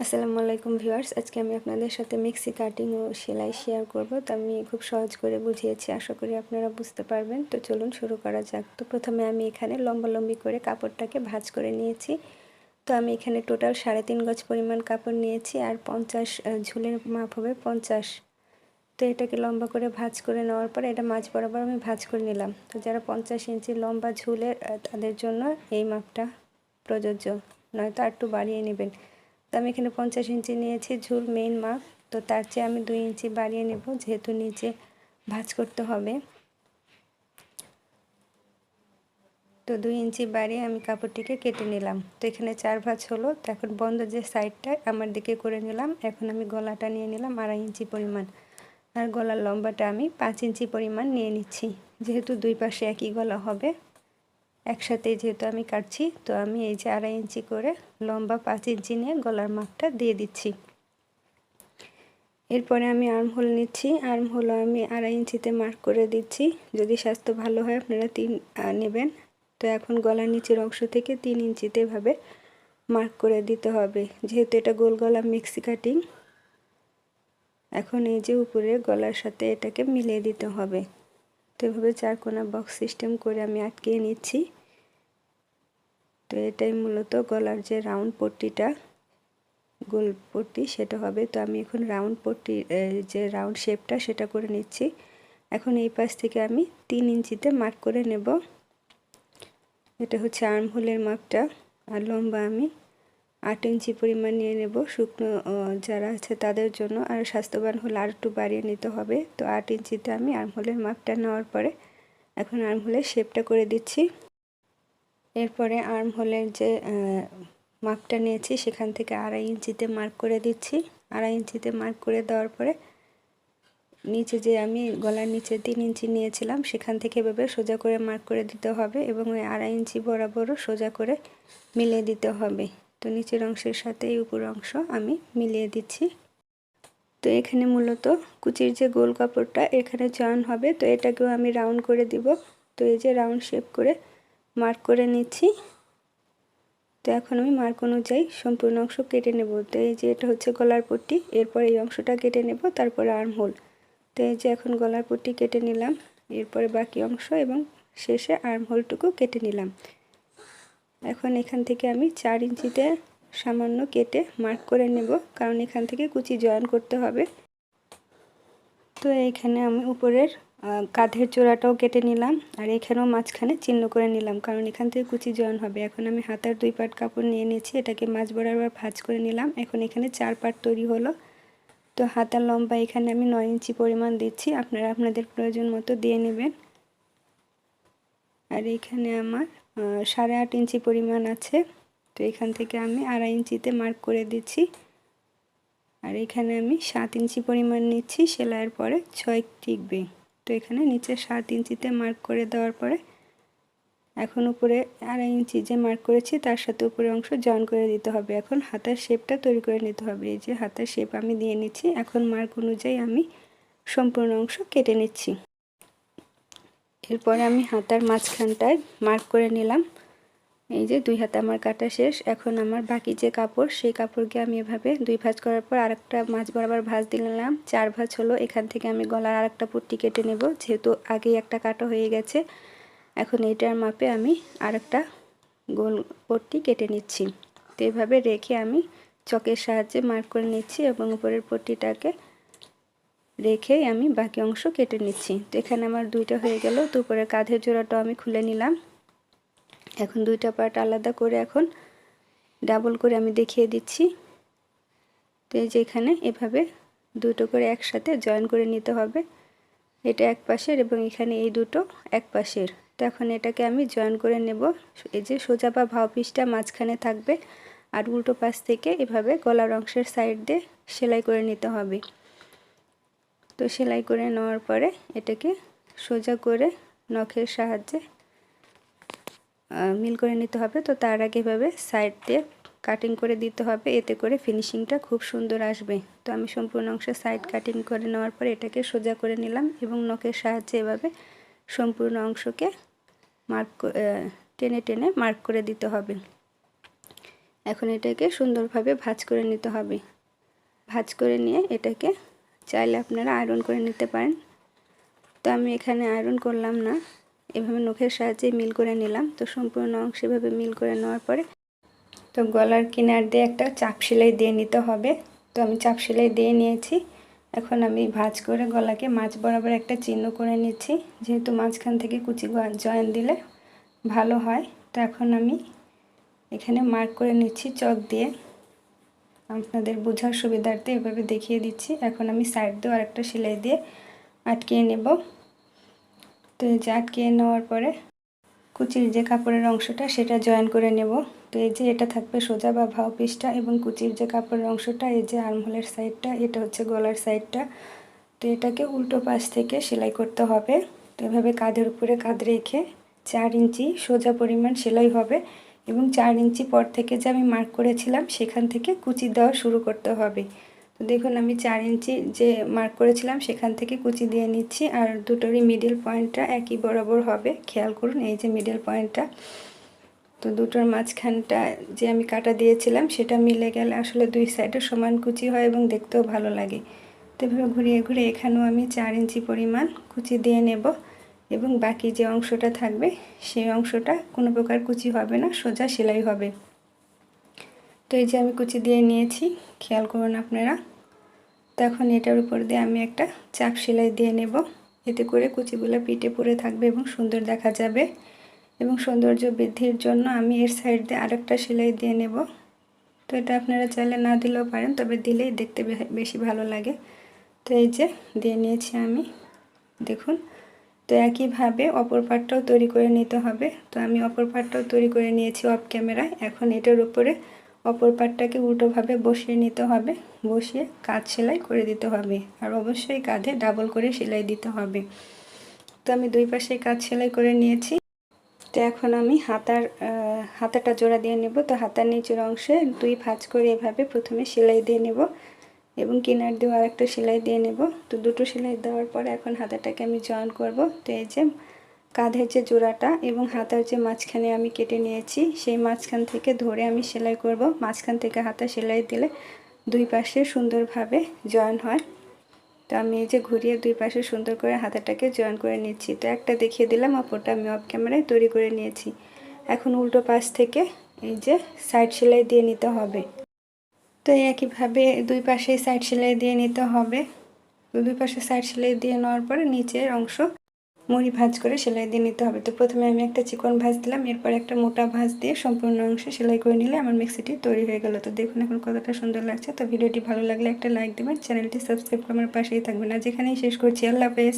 আসসালামু আলাইকুম ভিউয়ার্স। আজকে আমি আপনাদের সাথে মিক্সি কাটিং ও সেলাই শেয়ার করব। তো আমি খুব সহজ করে বুঝিয়েছি, আশা করি আপনারা বুঝতে পারবেন। তো চলুন শুরু করা যাক। তো প্রথমে আমি এখানে লম্বালম্বি করে কাপড়টাকে ভাজ করে নিয়েছি। তো আমি এখানে টোটাল সাড়ে তিন গজ পরিমাণ কাপড় নিয়েছি আর পঞ্চাশ ঝুলের মাপ হবে পঞ্চাশ। তো এটাকে লম্বা করে ভাজ করে নেওয়ার পরে এটা মাঝ বরাবর আমি ভাঁজ করে নিলাম। তো যারা পঞ্চাশ ইঞ্চি লম্বা ঝুলের তাদের জন্য এই মাপটা প্রযোজ্য, নয়তো আর একটু বাড়িয়ে নেবেন। তো আমি এখানে পঞ্চাশ ইঞ্চি নিয়েছি, ঝুল মেইন মাপ। তো তার চেয়ে আমি দুই ইঞ্চি বাড়িয়ে নেব, যেহেতু নিচে ভাঁজ করতে হবে। তো দুই ইঞ্চি বাড়িয়ে আমি কাপড়টিকে কেটে নিলাম। তো এখানে চার ভাঁজ হলো, তো এখন বন্ধ যে সাইডটা, আমার দিকে করে নিলাম। এখন আমি গলাটা নিয়ে নিলাম আড়াই ইঞ্চি পরিমাণ। আর গলার লম্বাটা আমি পাঁচ ইঞ্চি পরিমাণ নিয়ে নিচ্ছি, যেহেতু দুই পাশে একই গলা হবে। একসাথে যেহেতু আমি কাটছি, তো আমি এই যে আড়াই ইঞ্চি করে লম্বা পাঁচ ইঞ্চি নিয়ে গলার মাপটা দিয়ে দিচ্ছি। এরপরে আমি আর্ম হোল নিচ্ছি। আর্ম হোল আমি আড়াই ইঞ্চিতে মার্ক করে দিচ্ছি। যদি স্বাস্থ্য ভালো হয় আপনারা তিন নেবেন। তো এখন গলার নিচের অংশ থেকে তিন ইঞ্চিতে এভাবে মার্ক করে দিতে হবে। যেহেতু এটা গোল গলা মিক্সি কাটিং এখন এই যে উপরে গলার সাথে এটাকে মিলিয়ে দিতে হবে। তো এভাবে চারকোনা বক্স সিস্টেম করে আমি আটকিয়ে নিচ্ছি। তো এটাই মূলত গলার যে রাউন্ড পট্টিটা, গোল পট্টি, সেটা হবে। তো আমি এখন রাউন্ড পট্টি যে রাউন্ড শেপটা, সেটা করে নিচ্ছি। এখন এই পাশ থেকে আমি তিন ইঞ্চিতে মার্ক করে নেব। এটা হচ্ছে আর্ম হোলের মাপটা। আর লম্বা আমি আট ইঞ্চি পরিমাণ নিয়ে নেব। শুকনো যারা আছে তাদের জন্য। আর স্বাস্থ্যবান হলে আর একটু বাড়িয়ে নিতে হবে। তো আট ইঞ্চিতে আমি আর্মহোলের মাপটা নেওয়ার পরে এখন আর্মহোলের শেপটা করে দিচ্ছি। এরপরে আর্মহোলের যে মাপটা নিয়েছি, সেখান থেকে আড়াই ইঞ্চিতে মার্ক করে দিচ্ছি। আড়াই ইঞ্চিতে মার্ক করে দেওয়ার পরে নিচে যে আমি গলার নিচে তিন ইঞ্চি নিয়েছিলাম, সেখান থেকে এভাবে সোজা করে মার্ক করে দিতে হবে এবং ওই আড়াই ইঞ্চি বরাবরও সোজা করে মিলিয়ে দিতে হবে। তো নিচের অংশের সাথে এই উপর অংশ আমি মিলিয়ে দিচ্ছি। তো এখানে মূলত কুচির যে গোল কাপড়টা এখানে চয়ন হবে, তো এটাকেও আমি রাউন্ড করে দিব। তো এই যে রাউন্ড শেপ করে মার্ক করে নিচ্ছি। তো এখন আমি মার্ক অনুযায়ী সম্পূর্ণ অংশ কেটে নেব। তো এই যে এটা হচ্ছে গলার পট্টি, এরপর এই অংশটা কেটে নেব, তারপরে আর্ম হোল তো এই যে এখন গলার পট্টি কেটে নিলাম, এরপরে বাকি অংশ এবং শেষে আর্ম হোলটুকু কেটে নিলাম। এখন এখান থেকে আমি চার ইঞ্চিতে সামান্য কেটে মার্ক করে নেব, কারণ এখান থেকে কুচি জয়েন করতে হবে। তো এইখানে আমি উপরের কাঁধের জোড়াটাও কেটে নিলাম আর এখানেও মাঝখানে চিহ্ন করে নিলাম, কারণ এখান থেকে কুচি জয়েন হবে। এখন আমি হাতার দুই পাট কাপড় নিয়ে নিয়েছি, এটাকে মাছ বরাবর ভাজ করে নিলাম। এখন এখানে চার পাট তৈরি হলো। তো হাতার লম্বা এখানে আমি নয় ইঞ্চি পরিমাণ দিচ্ছি, আপনারা আপনাদের প্রয়োজন মতো দিয়ে নেবেন। আর এখানে আমার সাড়ে আট ইঞ্চি পরিমাণ আছে। তো এখান থেকে আমি আড়াই ইঞ্চিতে মার্ক করে দিচ্ছি। আর এখানে আমি সাত ইঞ্চি পরিমাণ নিচ্ছি, সেলাইয়ের পরে ছয় টিকবে। তো এখানে নিচে সাত ইঞ্চিতে মার্ক করে দেওয়ার পরে এখন উপরে আড়াই ইঞ্চি যে মার্ক করেছি, তার সাথে উপরে অংশ জয়েন করে দিতে হবে। এখন হাতার শেপটা তৈরি করে নিতে হবে। এই যে হাতের শেপ আমি দিয়ে নিচ্ছি, এখন মার্ক অনুযায়ী আমি সম্পূর্ণ অংশ কেটে নিচ্ছি। এরপরে আমি হাতার মাঝখানটায় মার্ক করে নিলাম। এই যে দুই হাতে আমার কাটা শেষ, এখন আমার বাকি যে কাপড়, সেই কাপড়কে আমি এভাবে দুই ভাঁজ করার পর আরেকটা মাছ বরাবর ভাঁজ দিলাম। চার ভাঁজ হলো, এখান থেকে আমি গলার আরেকটা পট্টি কেটে নেব, যেহেতু আগেই একটা কাটা হয়ে গেছে। এখন এইটার মাপে আমি আরেকটা গোল পট্টি কেটে নিচ্ছি। তো এভাবে রেখে আমি চকের সাহায্যে মার্ক করে নিচ্ছি এবং উপরের পট্টিটাকে রেখেই আমি বাকি অংশ কেটে নিচ্ছি। তো এখানে আমার দুইটা হয়ে গেল, তো উপরে কাঁধের জোড়াটাও আমি খুলে নিলাম। এখন দুইটা পার্ট আলাদা করে এখন ডাবল করে আমি দেখিয়ে দিচ্ছি। তো এই যে এখানে এভাবে দুটো করে একসাথে জয়েন করে নিতে হবে। এটা এক পাশের এবং এখানে এই দুটো এক পাশের। তো এখন এটাকে আমি জয়েন করে নেব। এই যে সোজা বা ভাও পিসটা মাঝখানে থাকবে আর উল্টো পাশ থেকে এভাবে গলার অংশের সাইড দিয়ে সেলাই করে নিতে হবে। তো সেলাই করে নেওয়ার পরে এটাকে সোজা করে নখের সাহায্যে মিল করে নিতে হবে। তো তার আগে এভাবে সাইড দিয়ে কাটিং করে দিতে হবে। এতে করে ফিনিশিংটা খুব সুন্দর আসবে। তো আমি সম্পূর্ণ অংশে সাইড কাটিং করে নেওয়ার পর এটাকে সোজা করে নিলাম এবং নখের সাহায্যে এভাবে সম্পূর্ণ অংশকে মার্ক টেনে টেনে মার্ক করে দিতে হবে। এখন এটাকে সুন্দরভাবে ভাজ করে নিতে হবে। ভাজ করে নিয়ে এটাকে চাইলে আপনারা আয়রন করে নিতে পারেন। তো আমি এখানে আয়রন করলাম না। এভাবে নখের সাহায্যে মিল করে নিলাম। তো সম্পূর্ণ অংশ এভাবে মিল করে নেওয়ার পরে তো গলার কিনার দিয়ে একটা চাপ সেলাই দিয়ে নিতে হবে। তো আমি চাপ সেলাই দিয়ে নিয়েছি। এখন আমি ভাজ করে গলাকে মাছ বরাবর একটা চিহ্ন করে নিচ্ছি। যেহেতু মাঝখান থেকে কুচি জয়েন দিলে ভালো হয়। তো এখন আমি এখানে মার্ক করে নিচ্ছি চক দিয়ে। আপনাদের বোঝার সুবিধার্থে এভাবে দেখিয়ে দিচ্ছি। এখন আমি সাইড দিয়ে আরেকটা সেলাই দিয়ে আটকিয়ে নেব। তো এই যে নেওয়ার পরে কুচির যে কাপড়ের অংশটা, সেটা জয়েন করে নেব। তো এই যে এটা থাকবে সোজা বা ভাও পিসটা এবং কুচির যে কাপড়ের অংশটা, এই যে আর্মহোলের সাইডটা, এটা হচ্ছে গলার সাইডটা। তো এটাকে উল্টো পাশ থেকে সেলাই করতে হবে। তো এভাবে কাঁধের উপরে কাঁধ রেখে চার ইঞ্চি সোজা পরিমাণ সেলাই হবে এবং চার ইঞ্চি পর থেকে যে আমি মার্ক করেছিলাম, সেখান থেকে কুচি দেওয়া শুরু করতে হবে। তো দেখুন, আমি চার ইঞ্চি যে মার্ক করেছিলাম, সেখান থেকে কুচি দিয়ে নিচ্ছি। আর দুটোরই মিডিল পয়েন্টটা একই বরাবর হবে। খেয়াল করুন, এই যে মিডিল পয়েন্টটা তো দুটোর মাঝখানটা যে আমি কাটা দিয়েছিলাম, সেটা মিলে গেলে আসলে দুই সাইডে সমান কুচি হয় এবং দেখতেও ভালো লাগে। তো এভাবে ঘুরিয়ে ঘুরিয়ে এখানেও আমি চার ইঞ্চি পরিমাণ কুচি দিয়ে নেব। এবং বাকি যে অংশটা থাকবে, সেই অংশটা কোনো প্রকার কুচি হবে না, সোজা সেলাই হবে। তো এই যে আমি কুচি দিয়ে নিয়েছি, খেয়াল করুন আপনারা। তখন এটার উপর দিয়ে আমি একটা চাপ সেলাই দিয়ে নেব। এতে করে কুচিগুলো পিঠে পরে থাকবে এবং সুন্দর দেখা যাবে। এবং সৌন্দর্য বৃদ্ধির জন্য আমি এর সাইড দিয়ে আরেকটা সেলাই দিয়ে নেব। তো এটা আপনারা চাইলে না দিলেও পারেন, তবে দিলেই দেখতে বেশি ভালো লাগে। তো এই যে দিয়ে নিয়েছি আমি, দেখুন। তো একইভাবে অপর পাটটাও তৈরি করে নিতে হবে। তো আমি অপর পাটটাও তৈরি করে নিয়েছি অফ ক্যামেরায় এখন এটার উপরে অপর পাটটাকে উল্টোভাবে বসিয়ে নিতে হবে। বসিয়ে কাজ সেলাই করে দিতে হবে আর অবশ্যই কাঁধে ডাবল করে সেলাই দিতে হবে। তো আমি দুই পাশে কাজ সেলাই করে নিয়েছি। তো এখন আমি হাতার হাতাটা জোড়া দিয়ে নেব। তো হাতার নিচের অংশে দুই ভাঁজ করে এভাবে প্রথমে সেলাই দিয়ে নেব এবং কিনার দিয়ে আরেকটা সেলাই দিয়ে নেব। তো দুটো সেলাই দেওয়ার পরে এখন হাতাটাকে আমি জয়েন করব। তো এই যে কাঁধের যে জোড়াটা এবং হাতার যে মাঝখানে আমি কেটে নিয়েছি, সেই মাঝখান থেকে ধরে আমি সেলাই করব। মাঝখান থেকে হাতা সেলাই দিলে দুই পাশে সুন্দরভাবে জয়েন হয়। তো আমি এই যে ঘুরিয়ে দুই পাশে সুন্দর করে হাতাটাকে জয়েন করে নিচ্ছি। তো একটা দেখিয়ে দিলাম, অপরটা আমি অফ ক্যামেরায় তৈরি করে নিয়েছি। এখন উল্টো পাশ থেকে এই যে সাইড সেলাই দিয়ে নিতে হবে। তো একইভাবে দুই পাশে সাইড সেলাই দিয়ে নিতে হবে। দুই পাশে সাইড সেলাই দিয়ে নেওয়ার পরে নিচের অংশ মুড়ি ভাজ করে সেলাই দিয়ে নিতে হবে। তো প্রথমে আমি একটা চিকন ভাজ দিলাম, এরপর একটা মোটা ভাজ দিয়ে সম্পূর্ণ অংশে সেলাই করে নিলে আমার মিক্সিটি তৈরি হয়ে গেল। তো দেখুন এখন কতটা সুন্দর লাগছে। তো ভিডিওটি ভালো লাগলে একটা লাইক দেবেন, চ্যানেলটি সাবস্ক্রাইব করে আমার পাশেই থাকবেন। আর যেখানেই শেষ করছি। আল্লাহ হাফেজ।